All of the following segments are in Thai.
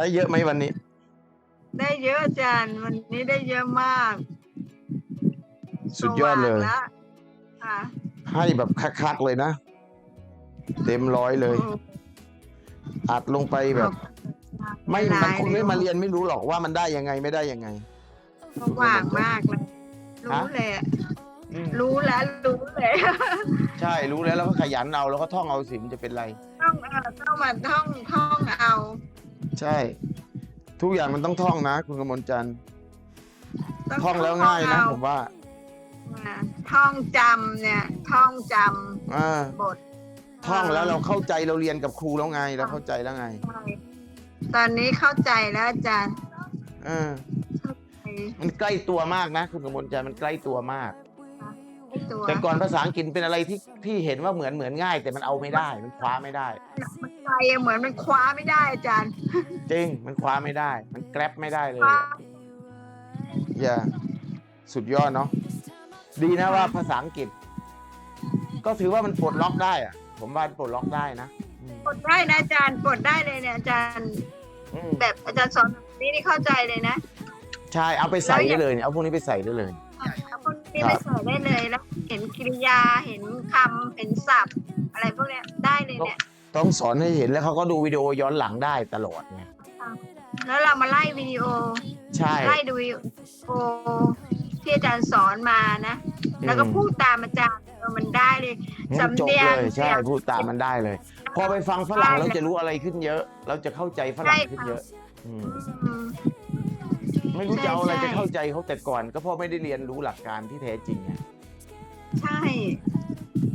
ได้เยอะไหมวันนี้ ได้เยอะอาจารย์ วันนี้ได้เยอะมากสุดยอดเลย สว่างละค่ะให้แบบคักๆเลยนะ เต็มร้อยเลย อัดลงไปแบบ ไม่เวลามันคนไม่เร็วมาเรียนไม่รู้หรอกว่ามันได้ยังไงไม่ได้ยังไง สว่างมากเลยรู้เลยอะอืมรู้แล้วรู้เลย ใช่รู้แล้วแล้วก็ขยันเอาแล้วก็ท่องเอาสิมันจะเป็นไร ต้องเออต้องมาท่องท่องเอา ใช่ ทุกอย่างมันต้องท่องนะ คุณกมลจันทร์ท่องแล้วง่ายนะเอผมว่า อ่าท่องจำเนี่ย ท่องจอ่าำบท ท่องแล้วเราเข้าใจเราเรียนกับครูแล้วไงเราเข้าใจแล้วไงใช่ตอนนี้เข้าใจแล้วอาจารย์เออ มันใกล้ตัวมากนะ คุณกมลจันทร์มันใกล้ตัวมากไอ้ตัวแต่ก่อนภาษาอังกฤษเป็นอะไรที่ที่เห็นว่าเหมือนเหมือนง่าย แต่มันเอาไม่ได้ มันคว้าไม่ได้ มัน ใจอะเหมือนมันคว้าไม่ได้อาจารย์จริง มันคว้าไม่ได้ มันแกร็บไม่ได้เลยคว้าอย่าสุดยอดเนาะดีนะว่าภาษาอังกฤษ ก็ถือว่ามันปลดล็อกได้อะผมว่าปลดล็อกได้นะอืมกดได้นะอาจารย์กดได้เลยเนี่ยอาจารย์อืมแบบอาจารย์สอนแบบนี้นี่เข้าใจเลยนะใช่เอาไปใส่ได้เลยเนี่ยเอาพวกนี้ไปใส่ได้เลย เอาพวกนี้ไปใส่ได้เลยแล้ว เห็นกริยาเห็นคำเห็นศัพท์ อะไรพวกเนี้ยได้เลยเนี่ย ต้องสอนให้เห็นแล้วเขาก็ดูวิดีโอย้อนหลังได้ตลอดไงแล้วเรามาไล่วิดีโอ ใช่ ไล่ดูวิดีโอที่อาจารย์สอนมานะ แล้วก็อืมพูดตามอาจารย์เออมันได้เลยงั้นจบสำเนียงเลยใช่เสียงพูดตามมันได้เลย พอไปฟังฝรั่งได้เราเลยจะรู้อะไรขึ้นเยอะ เราจะเข้าใจฝรั่งใช่ขึ้นค่ะเยอะอืมอืมไม่รู้ใช่จะเอาอะไรใช่ไปเข้าใจเขาแต่ก่อน ก็เพราะไม่ได้เรียนรู้หลักการที่แท้จริงไงใช่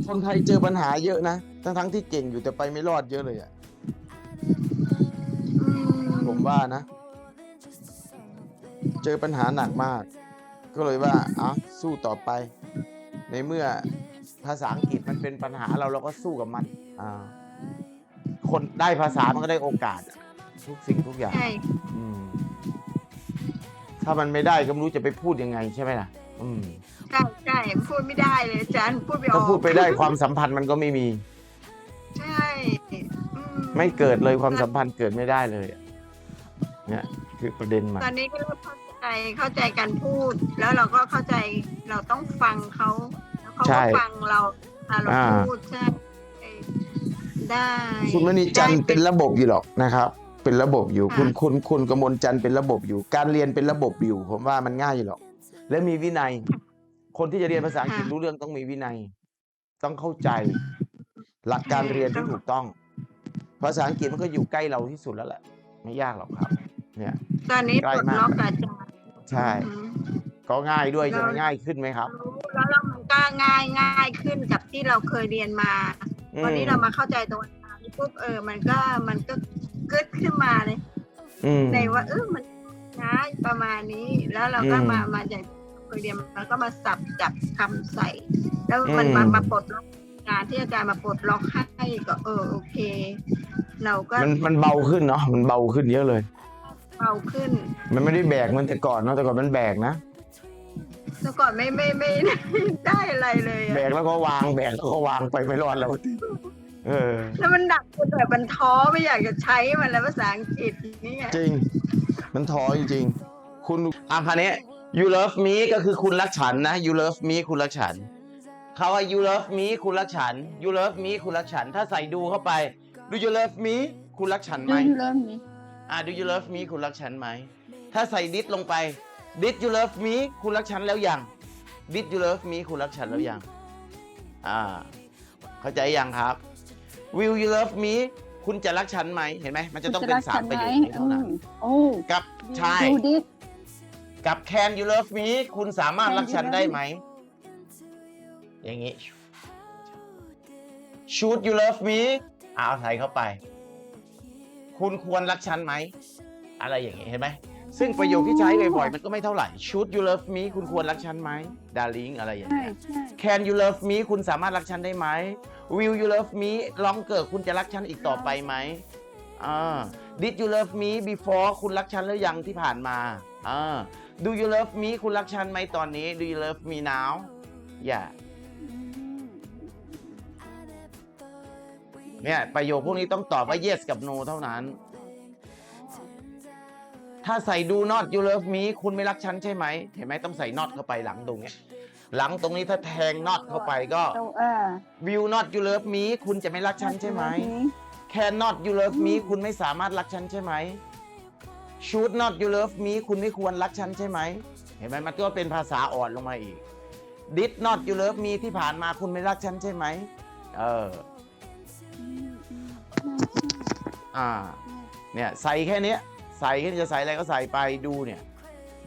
คนไทยเจอปัญหาเยอะนะ ทั้งทั้งๆที่เก่งอยู่แต่ไปไม่รอดเยอะเลยอะอืมผมว่านะ เจอปัญหาหนักมาก ก็เลยว่าอะสู้ต่อไป ในเมื่อภาษาอังกฤษมันเป็นปัญหาเราเราก็สู้กับมันอ่าคนได้ภาษามันก็ได้โอกาสอะทุกสิ่งทุกอย่างใช่อืมถ้ามันไม่ได้ก็ไม่รู้จะไปพูดยังไงใช่ไหมล่ะ อืม ใช่ใช่พูดไม่ได้เลยอาจารย์พูดไม่อก็อกพูดไปได้ความสัมพันธ์มันก็ไม่มี ใช่อืไม่เกิดเลยความสัมพันธ์เกิดไม่ได้เลยอะเนี่ยคือประเด็นมันตอนนี้ก็เริ่มเข้าใจเข้าใจการพูด แล้วเราก็เข้าใจเราต้องฟังเขาแล้วเขาใช่ก็ฟังเราถ้าเราอ่าพูดใช่ได้คุณมณีจันทร์ได้เป็นระบบอยู่หรอกนะครับ เป็นระบบอยู่ค่ะคุณคุณคุณกมลจันทร์เป็นระบบอยู่ การเรียนเป็นระบบอยู่ ผมว่ามันง่ายอยู่หรอก และมีวินัย คนที่จะเรียนภาษาอังกฤษรู้เรื่องต้องมีวินัย ต้องเข้าใจ หลักการเรียนที่ถูกต้อง ภาษาอังกฤษมันก็อยู่ใกล้เราที่สุดแล้วแหละ ไม่ยากหรอกครับ เนี่ย ตอนนี้ใกล้ปลดมากล็อกกับอาจารย์ใช่อืมก็ง่ายด้วยจะเราง่ายขึ้นไหมครับรู้แล้วเรามันก็ง่ายง่ายขึ้นกับที่เราเคยเรียนมาอืมวันนี้เรามาเข้าใจตรงนี้ปุ๊บเออ มันก็มันก็เกิดขึ้นมาเลยอืมในว่าเออมันนะประมาณนี้แล้วเราก็อืมมามาจาก เคยเรียนมาก็มาสับจับคำใส่ แล้วมันอืมมามาปลดล็อกงานที่อาจารย์มาปลดล็อกให้ก็ เออโอเค เราก็มันมันเบาขึ้นเนาะมันเบาขึ้นเยอะเลย เบาขึ้น มันไม่ได้แบกเหมันแต่ก่อนเนาะแต่ก่อนมันแบกนะแต่ก่อนไม่ไม่ไม่ได้อะไรเลยแบอะกแล้วก็วางแบกแล้วก็วางไปไม่รอดแล้วเออ แล้วมันหนักจนแบบมันท้อไม่อยากจะใช้มันแล้วภาษาอังกฤษนี่ไงจริง มันท้อจริงๆคุณอะคันนี้ you love me ก็คือคุณรักฉันนะ you love me คุณรักฉันเขาว่า you love me คุณรักฉัน you love me คุณรักฉัน ถ้าใส่ดูเข้าไป do you love me คุณรักฉันไหม Do you love me? อะ do you love me คุณรักฉันไหม ถ้าใส่ did ลงไป did you love me คุณรักฉันแล้วยัง did you love me คุณรักฉันแล้วยัง อ่า เข้าใจยังครับ will you love me คุณจะรักฉันไหม เห็นไหม มันจะต้องเป็นสามประโยคนี้เท่านั้นโอ้กับใช่ดูดิ กับ can you love me คุณสามารถ Can รัก you ฉัน love ได้ me? ไหม อย่างนี้ should you love me เอาใส่เข้าไป คุณควรรักฉันไหม อะไรอย่างนี้เห็นไหม ซึ่งประโยคที่ใช้บ่อยๆมันก็ไม่เท่าไหร่ should you love me คุณควรรักฉันไหม darling อะไรอย่างใช่เงี้ยใช่ can you love me คุณสามารถรักฉันได้ไหม will you love me ลองเกิดคุณจะรักฉันอีกต่อไปไหมอ่า did you love me before คุณรักฉันหรือยังที่ผ่านมาอ่า do you love me คุณรักฉันไหมตอนนี้ do you love me now yeah เนี่ยประโยคพวกนี้ต้องตอบว่า yes กับ no เท่านั้น ถ้าใส่ do not you love me คุณไม่รักฉันใช่ไหม เห็นไหมต้องใส่ not เข้าไปหลังตรงเนี้ยหลังตรงนี้ถ้าแทง not เข้าไปก็ตัวเออ will not you love me คุณจะไม่รักฉันใช่ไหม cannot you love me คุณไม่สามารถรักฉันใช่ไหม should not you love me คุณไม่ควรรักฉันใช่ไหม เห็นไหมมันก็เป็นภาษาอ่อนลงมาอีก did not you love me ที่ผ่านมาคุณไม่รักฉันใช่ไหม เออ อ่า เนี่ยใส่แค่เนี้ย ใส่แค่นี้จะใส่อะไรก็ใส่ไปดูเนี่ย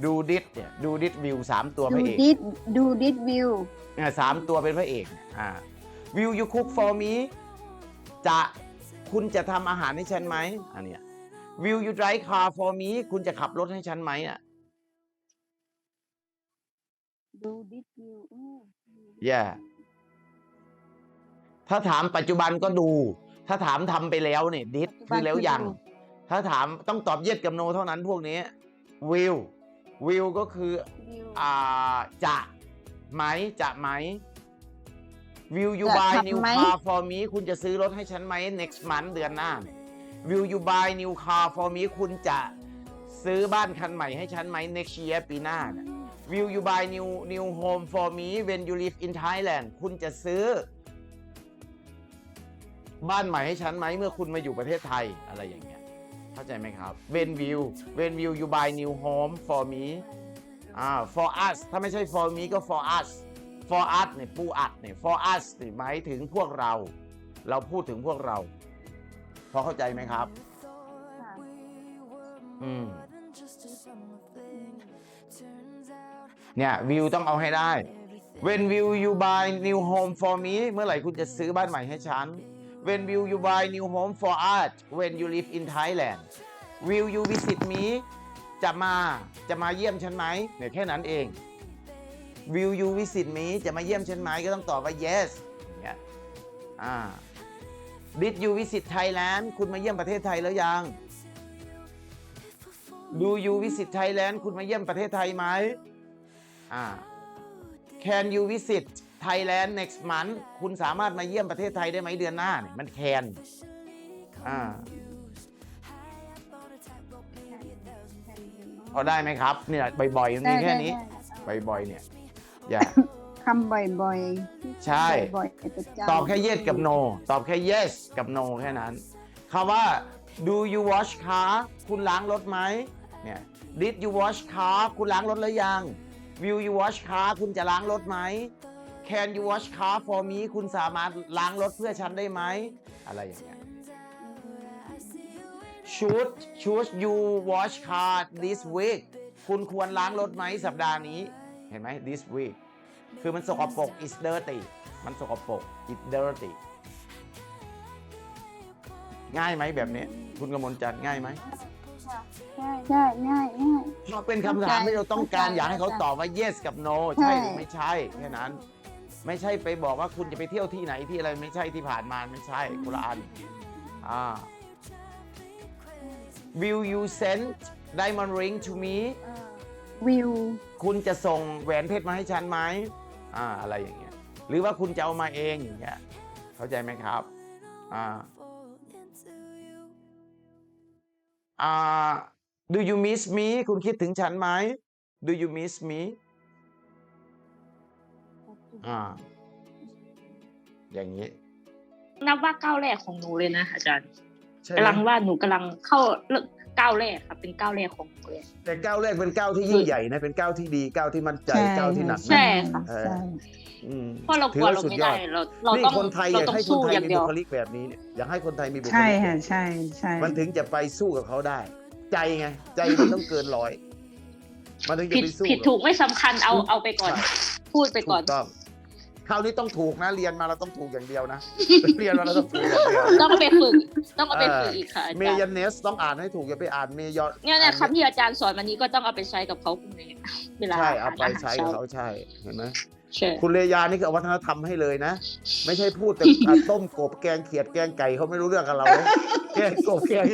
ดูดิสเนี่ย ดูดิสวิวสามตัวพดูระเอกดิดดูดิดวิวเนี่ยสามตัวเป็นพระเอกเนี่ยอ่า Will you cook for me จะคุณจะทำอาหารให้ฉันไหมอันเนี้ย Will you drive car for me คุณจะขับรถให้ฉันไหมอะดูดิดวิว yeah ถ้าถามปัจจุบันก็ดู ถ้าถามทำไปแล้วเนี่ยดิสคือแล้วยัง ถ้าถามต้องตอบเย็ดกับโนเท่านั้นพวกนี้ will will ก็คือวิวอ่า จะไหมจะไหม Will you จะ buy ขับ new ไหม car for me คุณจะซื้อรถให้ฉันไหม next month เดือนหน้า Will you buy new car for me คุณจะซื้อบ้านคันใหม่ให้ฉันไหม next year ปีหน้าเนี่ย Will you buy new new home for me when you live in Thailand คุณจะซื้อ บ้านใหม่ให้ฉันไหมเมื่อคุณมาอยู่ประเทศไทยอะไรอย่างเงี้ย เข้าใจไหมครับ When will when will you buy new home for me อ่า for us ถ้าไม่ใช่ for me ก็ for us for us เนี่ยปูอัดเนี่ย for us หมายถึงพวกเรา เราพูดถึงพวกเรา พอเข้าใจไหมครับ อืม เนี่ยวิวต้องเอาให้ได้ When will you buy new home for me เมื่อไหร่คุณจะซื้อบ้านใหม่ให้ฉัน When will you buy new home for us when you live in Thailand Will you visit me จะมาจะมาเยี่ยมฉันไหมเนี่ยแค่นั้นเอง Will you visit me จะมาเยี่ยมฉันไหมก็ต้องตอบว่า yes อย่างเงี้ยอ่า Did you visit Thailand คุณมาเยี่ยมประเทศไทยแล้วยัง Do you visit Thailand คุณมาเยี่ยมประเทศไทยไหมอ่า Can you visit Thailand next month คุณสามารถมาเยี่ยมประเทศไทยได้ไหมเดือนหน้าเนี่ยมัน can อ่าพอได้ไหมครับ เนี่ยบ่อยๆมันมีแค่นี้บ่อยๆเนี่ย อย่า คำบ่อยๆใช่ บ่อยๆประจำตอบแค่ yes กับ no ตอบแค่ yes กับ no แค่นั้นคำว่า do you wash car คุณล้างรถไหมเนี่ย did you wash car คุณล้างรถแล้วยัง will you wash car คุณจะล้างรถไหม can you wash car for me คุณสามารถล้างรถเพื่อฉันได้ไหม อะไรอย่างเงี้ย should should you wash car this week คุณควรล้างรถไหมสัปดาห์นี้ เห็นไหม this week คือมันสกปรก is dirty มันสกปรก is dirty ง่ายไหมแบบนี้ คุณกมลจันทร์ง่ายไหมใช่ใช่ง่ายง่ายเพราะเป็นคำถามที่เราต้องการเข้าใจอยากให้เขาเข้าใจตอบว่า yes กับ no ใช่ใช่หรือไม่ใช่แค่นั้น ไม่ใช่ไปบอกว่าคุณจะไปเที่ยวที่ไหนที่อะไรไม่ใช่ที่ผ่านมาไม่ใช่คนละอันอ่า Will you send diamond ring to me วิวคุณจะส่งแหวนเพชรมาให้ฉันไหม อ่าอะไรอย่างเงี้ยหรือว่าคุณจะเอามาเองอย่างเงี้ยเข้าใจไหมครับอ่าอ่า do you miss me คุณคิดถึงฉันไหม do you miss me อ่า อย่างนี้ นับว่าก้าวแรกของหนูเลยนะอาจารย์ใช่ไหมกำลังว่าหนูกำลังเข้า ก้าวแรกครับเป็นก้าวแรกของหนูเลยแต่ก้าวแรกเป็นก้าวที่ยิ่งใหญ่นะเป็นก้าวที่ดีก้าวที่มั่นใจก้าวที่หนักใช่แน่นค่ะเออใช่อืมเพราะเรากถืลัวว่เราสุไม่ยอได้เราเรานี่ต้องคนไทยอเรายากต้องให้คนสู้ไทยอย่างมีเดียวบุคลิกแบบนี้เนี่ยอยากให้คนไทยมีบุคลิกใช่แบบค่ะนี้ใช่ใช่มันถึงจะไปสู้กับเขาได้ ใจไงใจมันต้องเกินร้อยมันถึงจะผิดไปสู้ผิดถูกไม่สำคัญเอาเอาไปก่อน พูดไปถูก่อนกต้อง คราวนี้ต้องถูกนะเรียนมาเราต้องถูกอย่างเดียวนะ เรียนมาเราต้องถูกอย่างเดียวต้องเอาไปฝึกต้องเอาไปฝึกอีกค่ะอาเมจารยัย์นเนสต้องอ่านให้ถูกอย่าไปอ่านเมยอนเนี่ยเนี่ยคำที่อาจารย์สอนวันนี้ก็ต้องเอาไปใช้กับเขาพรุ่งนี้เวลาใช่เอาไปหรใช้ช้กับเขาใช่เห็นไหมใช่คุณเลยานี่คือเอาวัฒนธรรมให้เลยนะ ไม่ใช่พูดแต่อะต้มกบแกงเขียดแกงไก่เขาไม่รู้เรื่องกับเรานะแกงกบแกง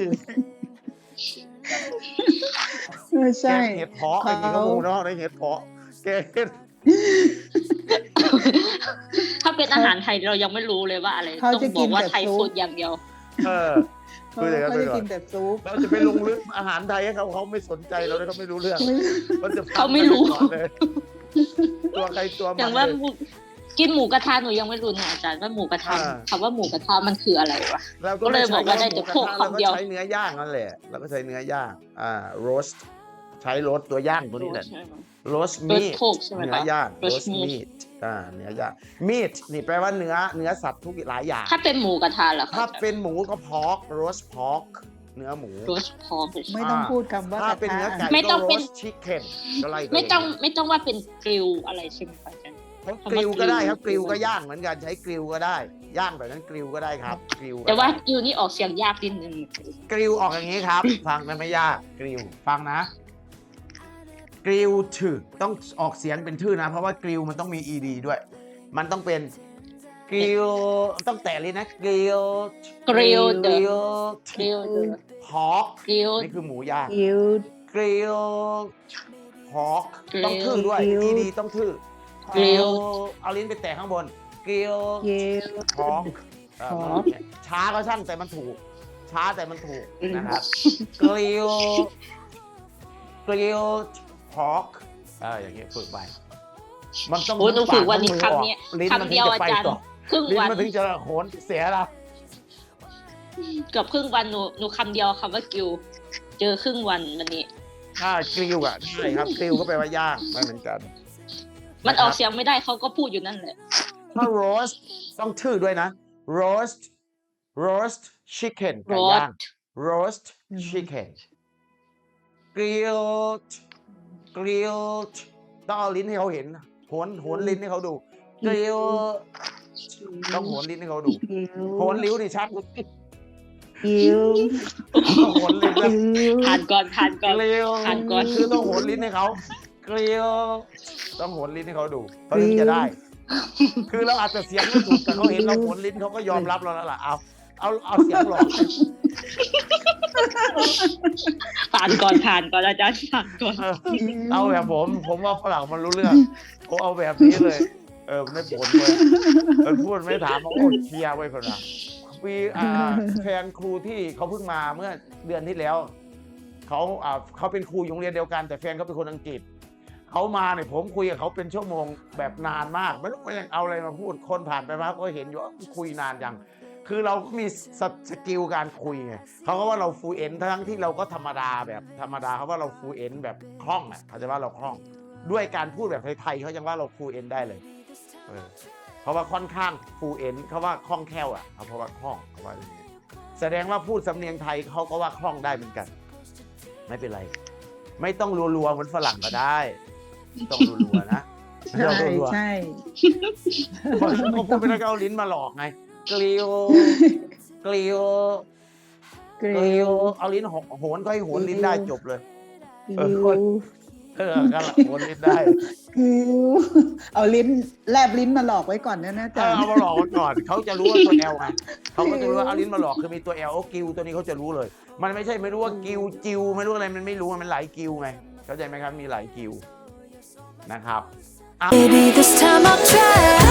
เออแกใช่งเห็ดเพาะไอ้นี่ก็เขามูเนาะในเห็ดเพาะแกงเห็ด ถ้าเป็นอาหารไทยเรายังไม่รู้เลยว่าอะไรเขาต้องจะบกิอกนว่าแต่ไทยซุปฟูดอย่างเดียว เออพูดอย่างนั้นเขาไปจะก่อกินนแต่ซุปเราจะไปลงลึกอาหารไทยให้เขาเขาไม่สนใจเราเลยเขาไม่รู้เรื่องมันจะฟังเขาไม่รู้ปก่อนเลยตัวใครตัวมันอย่างว่าเลยหมูกินหมูกระทะหนูยังไม่รู้นะอาจารย์ว่าหมูกระทะอ่าคำว่าหมูกระทะมันคืออะไรวะเราก็เลยบอกว่าได้แต่พวกเราก็คำเดียวใช้เนื้อย่างนั่นแหละเราก็ใช้เนื้อย่างอ่า roast ใช้ roast ตัวย่างตัวนี้แหละ roast โดย meat โคกใช่ไหมเนื้คะอย่าง roast roast meat meat อ่าเนื้อย่าง meat นี่แปลว่าเนื้อเนื้อสัตว์ทุกหลายอย่าง ถ้าเป็นหมูกระทะเหรอคะถ้าเป็นหมูก็ pork roast pork เนื้อหมูโรสพอร์ไม่ต้องพูดคำว่าถ้าเป็นเนื้อไก่ไม่ต้องก็เป็น roast chicken ก็ไล่ปไม่ต้องย่าเยไม่ต้องว่าเป็นกริลอะไรใช่ไหมคะอาจารย์เขาคำว่ากริลก็ได้ครับกกริริลลก็ย่างเหมือนกันใช้กริลก็ได้ย่างแบบนั้นกริลก็ได้ครับกริลก็แต่ว่าได้กริลนี่ออกเสียงยากนิดนึงกริลออกอย่างนี้ครับ ฟังมันไม่ยากกริลฟังนะ กริลถือต้องออกเสียงเป็นชื่อนะ เพราะว่ากริลมันต้องมี ed ด้วย มันต้องเป็นกริลต้องแตะเลยนะกริลกริลกเดริอะลกริลเดอะพอกกริลนี่คือหมูย่างอิวกริลพอกกริลต้องทื่อด้วยกริล ed ต้องทื่อกริลเอาลิ้นไปแตะข้างบนกริลเยวพอกเอ่อพอกช้าก็ช่างแต่มันถูก ช้าแต่มันถูกนะครับกริลกริล พอกเอออย่างเงี้ยฝึกไป มันต้องโอ้ยหนูฝึกวันนี้ปาคำเนี้ยลิ้นมันคำถึเดีงยวจะอาไปจารย์ต่อครึ่งลิ้นวันมันถึงจะโหนเสียละเกือบครึ่งวันหนูหนูคำเดียวคำว่ากริลเจอครึ่งวันวันนี้ถ้ากริลอะใช่ครับกริลก็แปลว่าย่างไม่เหมือนกันมันออกะครับเสียงไม่ได้เขาก็พูดอยู่นั่นแหละ ถ้า roast ต้องชื่อด้วยนะ roast roast chicken ไก่ย่าง roast chicken grilled grilled ต้องเอาลิ้นให้เขาเห็นโหนโหนลิ้นให้เขาดู grill ต้องโหนลิ้นให้เขาดูอิวโหนลิ้วดิชัดอิวต้องโหนลิ้นแล้วอิวผ่านก่อนผ่านก่อน grill อ่านก่อนคือต้องโหนลิ้นให้เขา grill ต้องโหนลิ้นให้เขาดูเขาถึงจะได้ คือเราอาจจะเสียงไม่ถูกแต่เขาเห็นเราโหนลิ้นเขาก็ยอมรับเราแล้วล่ะเอาเอาเอาเสียงหลอก ผ่านก่อนผ่านก่อนอาจารย์ผ่านก่อนเออเอาแบบผม ผมว่าฝรั่งมันรู้เรื่องผมเอาแบบนี้เลย เออไม่บ่นเลยเออพูดไม่ถามเขาโอ้เคลียร์ไว้คนละปีอ่าแฟนครูที่เขาเพิ่งมาเมื่อเดือนที่แล้วเขาอ่าเขาเป็นครูอยู่โรงเรียนเดียวกัน แต่แฟนเขาเป็นคนอังกฤษเขามาเนี่ยผมคุยกับเขาเป็นชั่วโมงแบบนานมากไม่รู้ว่ายังเอาอะไรมาพูดคนผ่านไปมาก็เห็นอยู่ว่าคุยนานจัง คือเราก็มีสสกิลการคุยไงเขาก็ว่าเราฟูเอนทั้งที่เราก็ธรรมดาแบบธรรมดาเขาว่าเราฟูเอนแบบคล่องอะเขาจะว่าเราคล่อง ด้วยการพูดแบบไทยๆเขายังว่าเราฟูเอนได้เลยเออเพราะว่าค่อนข้างฟูเอนเขาว่าคล่องแคล่วอะเอาเพราะว่าคล่องเขาว่าอย่างนี้แสดงว่าพูดสำเนียงไทยเขาก็ว่าคล่องได้เหมือนกัน ไม่เป็นไร ไม่ต้องรัวๆเหมือนฝรั่งก็ได้ต้องรัวๆนะไม่ใช่ต้องรัวๆใช่บางทีเขาพูดไปแล้วก็เอาลิ้นมาหลอกไง กลีโอกลีโอกริกลีวโอเอาลิ้นโหโหนก็ให้โหนลิ้นได้จบเลยเอออิวคนเออกันละโหนลิ้นได้อิวเอาลิ้นแลบลิ้นมาหลอกไว้ก่อนนะนะเอจ๊ะอเอามาหลอกมันก่อนเขาจะรู้ว่าตัวแอลไงเขาก็จะรู้ว่าเอาลิ้นมาหลอกคือมีตัวแอลโอ้กิวตัวนี้เขาจะรู้เลย มันไม่ใช่ไม่รู้ว่ากิวจิวไม่รู้อะไรมันไม่รู้มันหลายกิวไงเข้าใจไหมครับมีหลายกิวนะครับ Maybe this time I'll try.